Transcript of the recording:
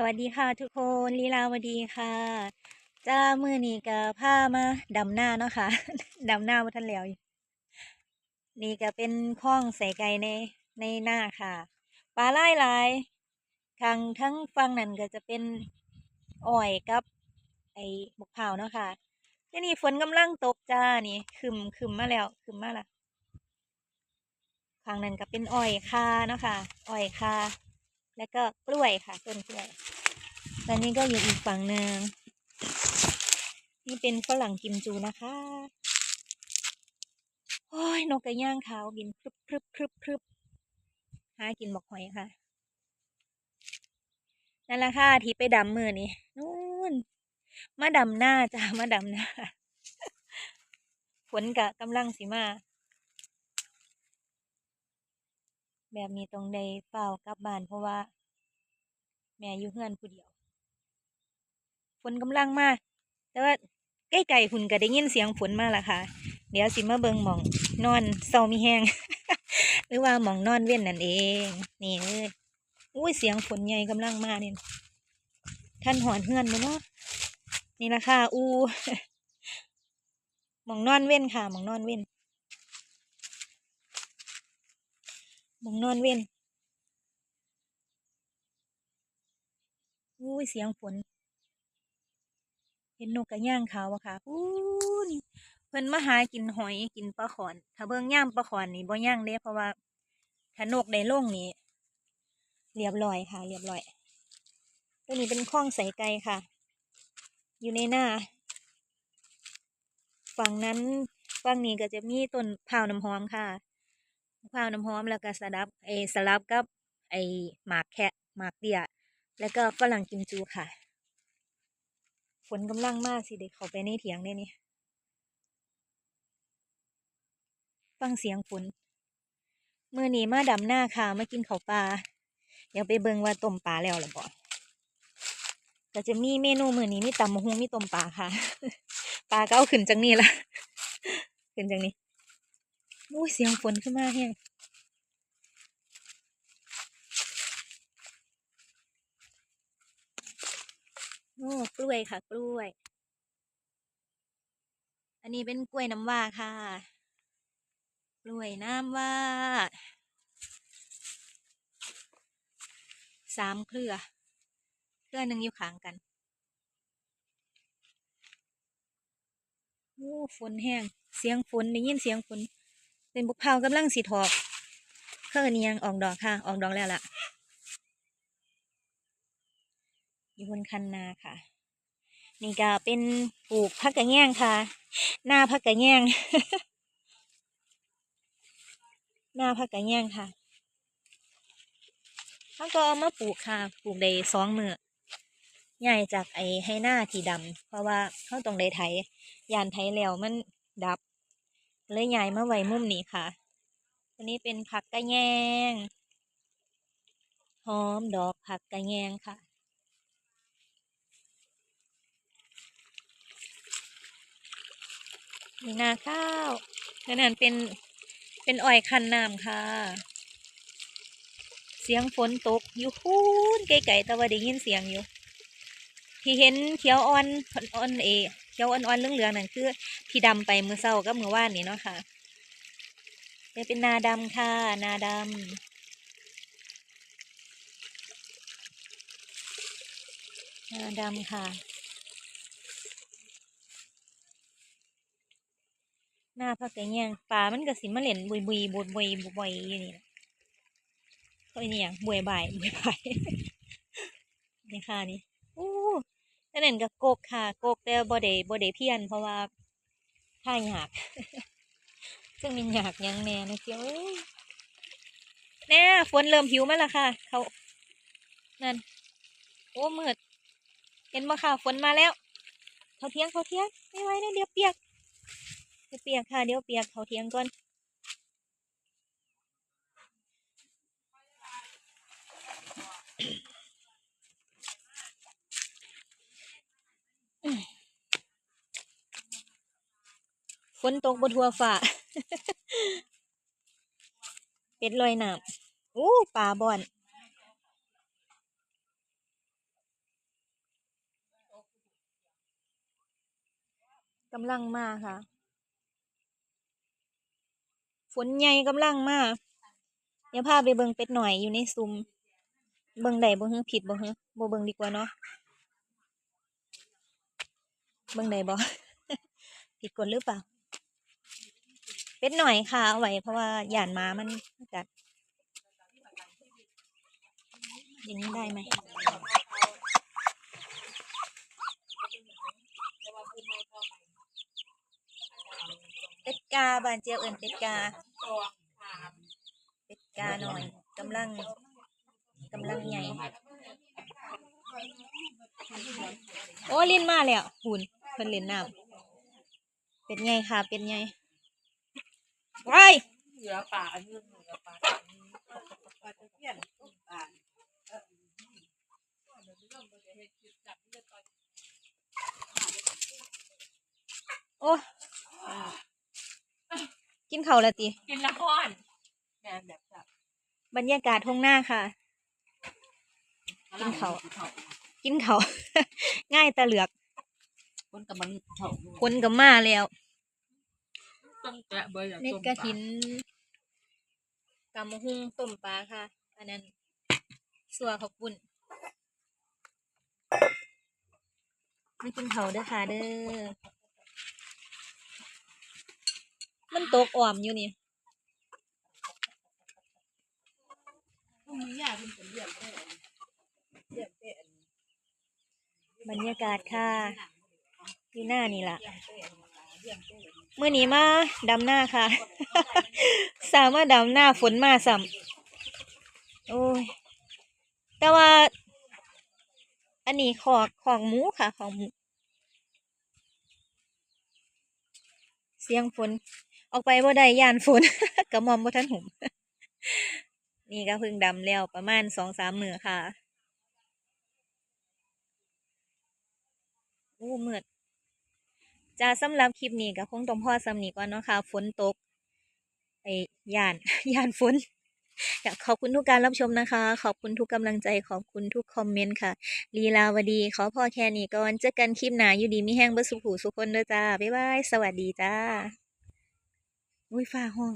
สวัสดีค่ะทุกคนลีลาวดีค่ะจ้ามือนี้ก็พามาดำหน้าเนาะค่ะดำหน้ามาทันแล้วนี่ก็เป็นคลองใส่ไก่ในในหน้าค่ะปลาหลายหลายทางทั้งฝั่งนั้นก็จะเป็นอ้อยกับ ไอ้บกเผาเนาะค่ะทีนี่ฝนกำลังตกจ้านี่ขึ้มขึ้มมาแล้วขึ้มมาละฝั่งนั้นก็เป็นอ้อยคาเนาะค่ะอ้อยคา แล้วก็กล้วยค่ะ ต้นกล้วย ตอนนี้ก็อยู่อีกฝั่งหนึ่งนี่เป็นฝรั่งกิมจูนะคะโอ้ยนกกระย่างขาวบินพรึบพรึบพรึบพรึบหากินบอกหอยค่ะ นั่นแหละค่ะที่ไปดำมือนี่นู่นมาดำหน้าจ้ามาดำหน้าฝนกะกำลังสิมา แบบนี้ต้องได้เฝ้ากลับบ้านเพราะว่า แม่อยู่เฮือนผู้เดียว ฝนกำลังมา แต่ว่าใกล้ๆหุ่นก็ได้ยินเสียงฝนมาละค่ะ เดี๋ยวสิมาเบิงหมองนอนเศร้ามีแห้ง หรือว่าหมองนอนเว้นนั่นเอง นี่เอ้ยอุ้ยเสียงฝนใหญ่กำลังมาเนี่ยท่านหอนเฮือนบ่เนาะนี่ละค่ะอู หมองนอนเว้นค่ะ หมองนอนเว้นห มองนอนเว้นอุ้ยเสียงฝน เห็นนกกระย่างขาวอะค่ะอู้นี่เพิ่นมาหากินหอยกินปลาขอน ถ้าเบิ่งย่ามปลาขอนนี่บ่ย่างเด้เพราะว่าถ้านกได้ล่งนี่เรียบร้อยค่ะ เรียบร้อย ตัวนี้เป็นคลองใส่ไก่ค่ะ อยู่ในหน้า ฝั่งนั้นฝั่งนี้ก็จะมีต้นพร้าน้ำหอมค่ะ พร้าวน้ำหอมแล้วก็สลับไอสลับกับไอหมากแคะหมากเตี้ยแล้วก็ฝรั่งกิมจูค่ะ ฝนกำลังมากสิเด็กเขาไปในเถียงได้นี่ฟังเสียงฝนเมื่อนี้มาดำหน้าค่ะมากินข้าวปลาเดี๋ยวไปเบิ่งว่าต้มปลาแล้วหรือบ่ก็จะมีเมนูมื้อนี้มีตำมะฮุงมีต้มปลาค่ะ ปลาก็เอาขึ้นจังนี้ละขึ้นจังนี้ อู้ยเสียงฝนขึ้นมาแฮงโอ้กล้วยค่ะ กล้วย อันนี้เป็นกล้วยน้ำว้าค่ะ กล้วยน้ำว้าสามเครือ เครือหนึ่งอยู่ข้างกันโอ้ฝนแห้ง เสียงฝนได้ยินเสียงฝน เป็นบุกเผากำลังสีทอกเครือนี้ยังออกดอกค่ะ ออกดอกแล้วล่ะ อยู่บนคันนาค่ะ นี่ก็เป็นปลูกผักกระแยงค่ะ หน้าผักกระแยงหน้าผักกระแยงค่ะเขาก็เอามาปลูกค่ะ ปลูกได้สองมือใหญ่จากไอ้ให้หน้าที่ดำเพราะว่าเขาต้องได้ไถยานไถแล้วมันดับ เลยใหญ่มาไว้มุมนี้ค่ะอันนี้เป็นผักกระแยง หอมดอกผักกระแยงค่ะ นี่นาข้าวนั่นนันเป็นเป็นอ้อยคันน้ำค่ะ เสียงฝนตกอยู่พูนไกลๆแต่ว่าได้ยินเสียงอยู่ ที่เห็นเขียวอ่อนอ่อนเอ ขียวอ่อนๆเหลืองๆนั่นคือที่ดำไปมือเศร้ากับมือว่านนี่เนาะค่ะนี่เป็นนาดำค่ะนาดำนาดำค่ะ หน้าพักแต่เงี้ยงปลามันก็สิมาเล่นบุยบุยบุยบุยบุยบุยอยู่นี่แหละก็นี่อย่างบุยบ่ายบุยบ่ายนี่ค่ะนี่อู้ นันนั่นก็โกกค่ะ โกกแต่บ่ได้บ่ได้เพี้ยน เพราะว่าท่าหยากซึ่งมีหยากยังแน่นะเจ้าแน่ฝนเริ่มหิวมาแล้วค่ะ เขานั่นโอ้มืดเห็นบ่ค่ะฝนมาแล้วเขาเที่ยงเขาเที่ยงไม่ไหวนะเดี๋ยวเปียกเดี๋ยวเปียกค่ะเดี๋ยวเปียกเขาเทียงก่อน ฝนตกบนทัวฝ่าเป็ดลอยน้ำอู้ปลาบอนกำลังมาค่ะ ฝนใหญ่กำลังมาเดี๋ยวพาไปเบิงเป็ดหน่อยอยู่ในซุม เบิงใดบ่ฮึผิดบ่ฮึบ่เบิงดีกว่าเนาะ เบิงใดบ่ผิดกฎหรือเปล่า เป็ดหน่อยค่ะเอาไว้เพราะว่าหยานหมามันกัดอย่างนี้ได้ไหมเป็ดกาบานเจียวเอิญเป็ดกาเป็ดกาหน่อยกำลังกำลังใหญ่โอ้ลินมาแล้วหุ่นเพิ่นเล่นน้ำเป็ดใหญ่ค่ะ เป็ดใหญ่ ว้ายเหลือป่าอันนี้เหลือป่าปลาตะเพียนป่าโอ้กินข้าวแล้วติกินละครแม่แบบแบบบรรยากาศทุ่งหน้าค่ะ กินเขาวกินข้าวง่ายแต่เหลือกคนกับมันเถาคนกับมาแล้ว ต้องแกะเบอร์อย่างเม็ดกระถินกำมะฮุ่งต้มปลาค่ะ อันนั้นสัวขอบปุ่นมากินเขาวเด้อค่ะเด้อ มันตกอ่อมอยู่นี่มียาเป็นเรียบได้เรียบได้บรรยากาศค่ะอยู่หน้านี่ล่ะเมื่อนี้ม มื่อนี้มาดำหน้าค่ะ สามารถดำหน้าฝนมาซ้ำโอ้ย แต่ว่า อันนี้ขอกของหมูค่ะ ของหมู เสียงฝน ออกไปบ่ได้ย่านฝนกระมอมบ่ทันหุมนี่ก็เพิ่งดำแล้วประมาณสองสามมือค่ะโอ้เมืด จ้าสำหรับคลิปนี้ก็คงต้องพอสำนีก่อนเนาะค่ะฝนตกไอ้ยานยานฝนก็ขอบคุณทุกการรับชมนะคะ ขอบคุณทุกกำลังใจขอบคุณทุกคอมเมนต์ค่ะ ลีลาวดี ขอพอแค่นี้ก่อนเจอกันคลิปหน้าอยู่ดีมีแห้งเบอร์สุขูสุขคนเด้อจ้า บ๊ายบาย สวัสดีจ้าอุ้ยฟ้าห้อง